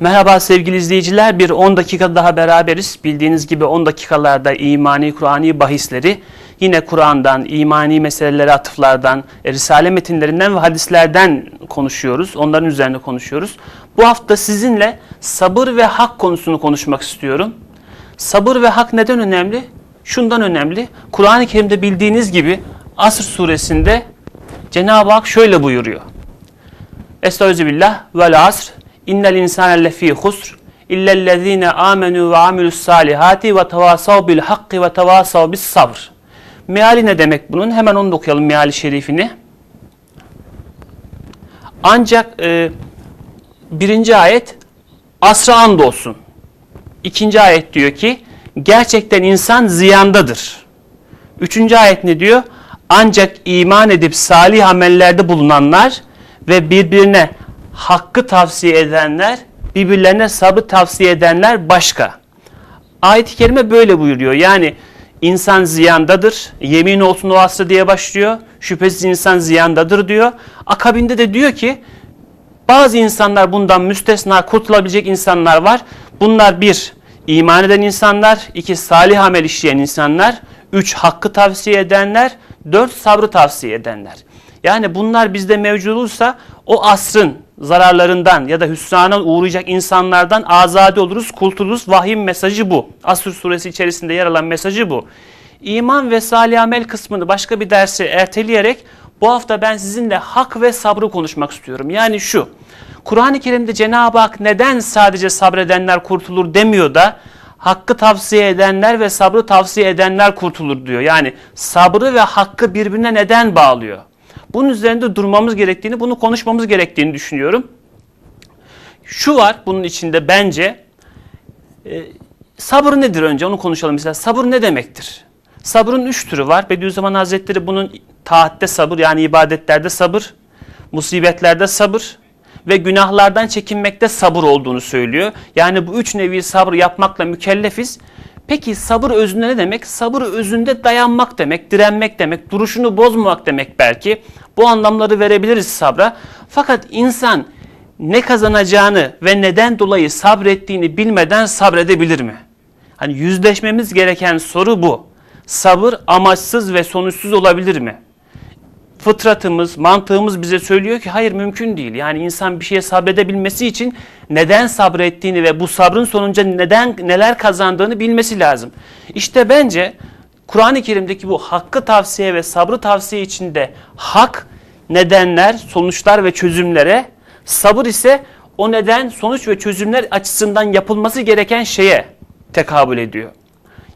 Merhaba sevgili izleyiciler. Bir 10 dakika daha beraberiz. Bildiğiniz gibi 10 dakikalarda imani, Kur'ani bahisleri yine Kur'an'dan, imani meselelere atıflardan, Risale metinlerinden ve hadislerden konuşuyoruz. Onların üzerine konuşuyoruz. Bu hafta sizinle sabır ve hak konusunu konuşmak istiyorum. Sabır ve hak neden önemli? Şundan önemli. Kur'an-ı Kerim'de bildiğiniz gibi Asr suresinde Cenab-ı Hak şöyle buyuruyor. Estağfirullah vel asr innel insane lefî husr illellezîne âmenû ve amilus salihati ve tevasav bil hakkı ve tevasav bis sabr. Meali ne demek bunun? Hemen onu da okuyalım meali şerifini. Ancak e, birinci ayet asra andolsun. İkinci ayet diyor ki gerçekten insan ziyandadır. Üçüncü ayet ne diyor? Ancak iman edip salih amellerde bulunanlar ve birbirine hakkı tavsiye edenler, birbirlerine sabrı tavsiye edenler başka. Ayet-i kerime böyle buyuruyor. Yani insan ziyandadır. Yemin olsun o asrı diye başlıyor. Şüphesiz insan ziyandadır diyor. Akabinde de diyor ki bazı insanlar bundan müstesna kurtulabilecek insanlar var. Bunlar bir, iman eden insanlar. iki salih amel işleyen insanlar. Üç, hakkı tavsiye edenler. Dört, sabrı tavsiye edenler. Yani bunlar bizde mevcut olursa o asrın zararlarından ya da hüsrana uğrayacak insanlardan azade oluruz, kurtuluruz. Vahim mesajı bu. Asr suresi içerisinde yer alan mesajı bu. İman ve salih amel kısmını başka bir derse erteleyerek bu hafta ben sizinle hak ve sabrı konuşmak istiyorum. Yani şu, Kur'an-ı Kerim'de Cenab-ı Hak neden sadece sabredenler kurtulur demiyor da hakkı tavsiye edenler ve sabrı tavsiye edenler kurtulur diyor. Yani sabrı ve hakkı birbirine neden bağlıyor? Bunun üzerinde durmamız gerektiğini, bunu konuşmamız gerektiğini düşünüyorum. Şu var bunun içinde bence e, sabır nedir önce onu konuşalım. Mesela sabır ne demektir? Sabrın üç türü var. Bediüzzaman Hazretleri bunun taatte sabır yani ibadetlerde sabır, musibetlerde sabır ve günahlardan çekinmekte sabır olduğunu söylüyor. Yani bu üç nevi sabır yapmakla mükellefiz. Peki sabır özünde ne demek? Sabır özünde dayanmak demek, direnmek demek, duruşunu bozmamak demek belki. Bu anlamları verebiliriz sabra. Fakat insan ne kazanacağını ve neden dolayı sabrettiğini bilmeden sabredebilir mi? Hani yüzleşmemiz gereken soru bu. Sabır amaçsız ve sonuçsuz olabilir mi? Fıtratımız, mantığımız bize söylüyor ki hayır mümkün değil. Yani insan bir şeye sabredebilmesi için neden sabrettiğini ve bu sabrın sonunca neden neler kazandığını bilmesi lazım. İşte bence Kur'an-ı Kerim'deki bu hakkı tavsiye ve sabrı tavsiye içinde hak nedenler, sonuçlar ve çözümlere, sabır ise o neden, sonuç ve çözümler açısından yapılması gereken şeye tekabül ediyor.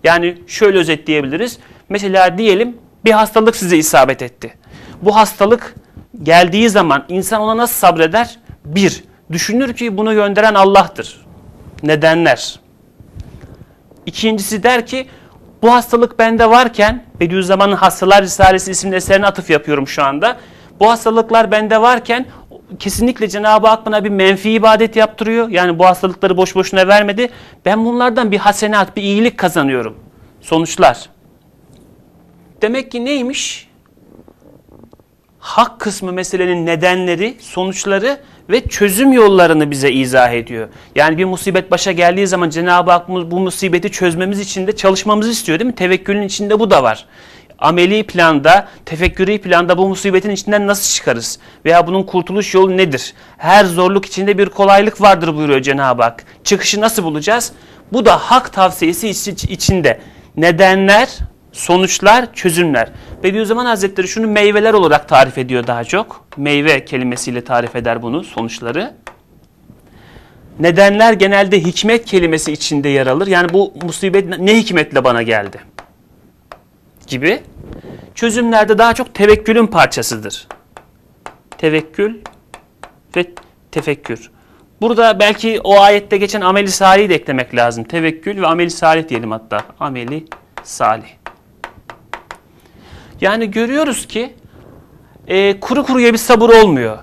Yani şöyle özetleyebiliriz. Mesela diyelim bir hastalık size isabet etti bu hastalık geldiği zaman insan ona nasıl sabreder? Bir, düşünür ki bunu gönderen Allah'tır. Nedenler. İkincisi der ki bu hastalık bende varken Bediüzzaman'ın Hastalar Risalesi isimli eserine atıf yapıyorum şu anda. Bu hastalıklar bende varken kesinlikle Cenab-ı Hak bana bir menfi ibadet yaptırıyor. Yani bu hastalıkları boş boşuna vermedi. Ben bunlardan bir hasenat, bir iyilik kazanıyorum. Sonuçlar. Demek ki neymiş? Hak kısmı meselenin nedenleri, sonuçları ve çözüm yollarını bize izah ediyor. Yani bir musibet başa geldiği zaman Cenab-ı Hak bu musibeti çözmemiz için de çalışmamızı istiyor değil mi? Tevekkülün içinde bu da var. Ameli planda, tefekkürü planda bu musibetin içinden nasıl çıkarız? Veya bunun kurtuluş yolu nedir? Her zorluk içinde bir kolaylık vardır buyuruyor Cenab-ı Hak. Çıkışı nasıl bulacağız? Bu da hak tavsiyesi içinde. Nedenler, sonuçlar, çözümler. Bediüzzaman Hazretleri şunu meyveler olarak tarif ediyor daha çok. Meyve kelimesiyle tarif eder bunu, sonuçları. Nedenler genelde hikmet kelimesi içinde yer alır. Yani bu musibet ne hikmetle bana geldi? Gibi. Çözümlerde daha çok tevekkülün parçasıdır. Tevekkül ve tefekkür. Burada belki o ayette geçen ameli salih de eklemek lazım. Tevekkül ve ameli salih diyelim hatta. Ameli salih. Yani görüyoruz ki e, kuru kuruya bir sabır olmuyor.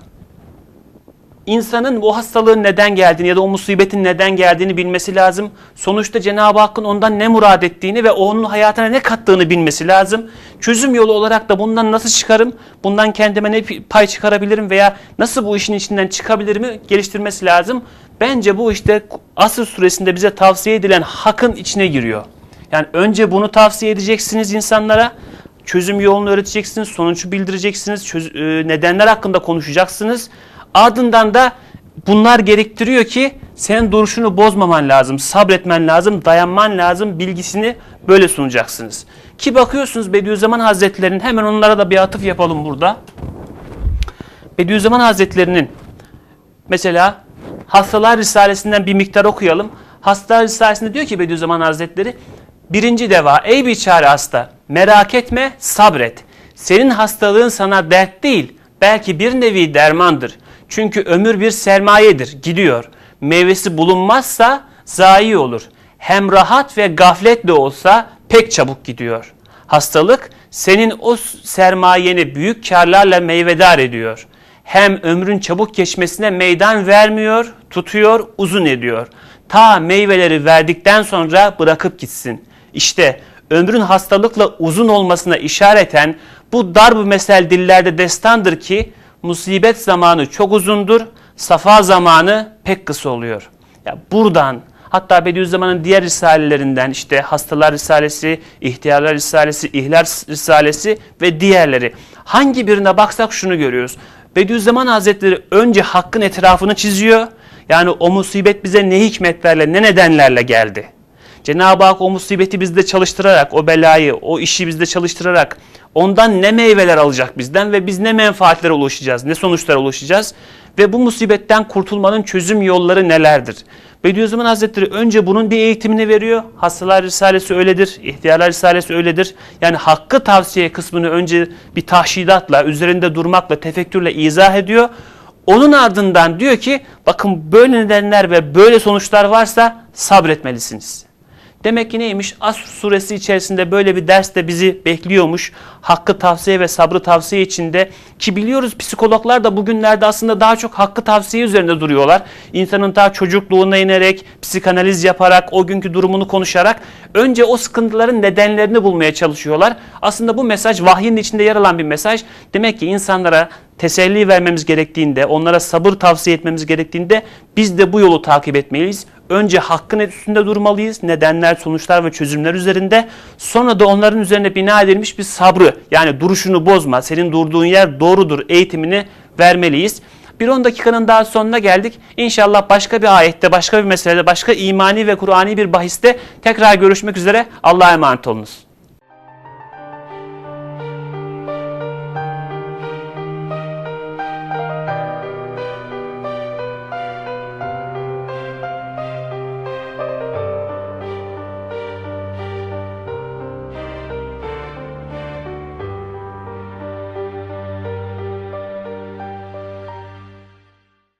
insanın o hastalığın neden geldiğini ya da o musibetin neden geldiğini bilmesi lazım. Sonuçta Cenab-ı Hakk'ın ondan ne murad ettiğini ve onun hayatına ne kattığını bilmesi lazım. Çözüm yolu olarak da bundan nasıl çıkarım, bundan kendime ne pay çıkarabilirim veya nasıl bu işin içinden çıkabilirimi geliştirmesi lazım. Bence bu işte Asr suresinde bize tavsiye edilen hakkın içine giriyor. Yani önce bunu tavsiye edeceksiniz insanlara. Çözüm yolunu öğreteceksiniz, sonucu bildireceksiniz, çöz- e, nedenler hakkında konuşacaksınız. Ardından da bunlar gerektiriyor ki senin duruşunu bozmaman lazım, sabretmen lazım, dayanman lazım bilgisini böyle sunacaksınız. Ki bakıyorsunuz Bediüzzaman Hazretleri'nin hemen onlara da bir atıf yapalım burada. Bediüzzaman Hazretleri'nin mesela Hastalar Risalesinden bir miktar okuyalım. Hastalar Risalesinde diyor ki Bediüzzaman Hazretleri birinci deva ey biçare hasta merak etme sabret. Senin hastalığın sana dert değil belki bir nevi dermandır. Çünkü ömür bir sermayedir gidiyor. Meyvesi bulunmazsa zayi olur. Hem rahat ve gafletle olsa pek çabuk gidiyor. Hastalık senin o sermayeni büyük karlarla meyvedar ediyor. Hem ömrün çabuk geçmesine meydan vermiyor, tutuyor, uzun ediyor. Ta meyveleri verdikten sonra bırakıp gitsin. İşte ömrün hastalıkla uzun olmasına işareten bu darb mesel dillerde destandır ki musibet zamanı çok uzundur, safa zamanı pek kısa oluyor. Ya buradan hatta Bediüzzaman'ın diğer risalelerinden işte Hastalar Risalesi, İhtiyarlar Risalesi, İhlar Risalesi ve diğerleri. Hangi birine baksak şunu görüyoruz. Bediüzzaman Hazretleri önce hakkın etrafını çiziyor. Yani o musibet bize ne hikmetlerle, ne nedenlerle geldi. Cenab-ı Hak o musibeti bizde çalıştırarak, o belayı, o işi bizde çalıştırarak ondan ne meyveler alacak bizden ve biz ne menfaatlere ulaşacağız, ne sonuçlara ulaşacağız ve bu musibetten kurtulmanın çözüm yolları nelerdir? Bediüzzaman Hazretleri önce bunun bir eğitimini veriyor. Hastalar Risalesi öyledir, İhtiyarlar Risalesi öyledir. Yani hakkı tavsiye kısmını önce bir tahşidatla, üzerinde durmakla, tefekkürle izah ediyor. Onun ardından diyor ki bakın böyle nedenler ve böyle sonuçlar varsa sabretmelisiniz. Demek ki neymiş? Asr suresi içerisinde böyle bir ders de bizi bekliyormuş. Hakkı tavsiye ve sabrı tavsiye içinde. Ki biliyoruz psikologlar da bugünlerde aslında daha çok hakkı tavsiye üzerinde duruyorlar. İnsanın daha çocukluğuna inerek, psikanaliz yaparak, o günkü durumunu konuşarak önce o sıkıntıların nedenlerini bulmaya çalışıyorlar. Aslında bu mesaj vahyin içinde yer alan bir mesaj. Demek ki insanlara teselli vermemiz gerektiğinde, onlara sabır tavsiye etmemiz gerektiğinde biz de bu yolu takip etmeliyiz. Önce hakkın üstünde durmalıyız. Nedenler, sonuçlar ve çözümler üzerinde. Sonra da onların üzerine bina edilmiş bir sabrı yani duruşunu bozma, senin durduğun yer doğrudur eğitimini vermeliyiz. Bir 10 dakikanın daha sonuna geldik. İnşallah başka bir ayette, başka bir meselede, başka imani ve Kur'ani bir bahiste tekrar görüşmek üzere. Allah'a emanet olunuz.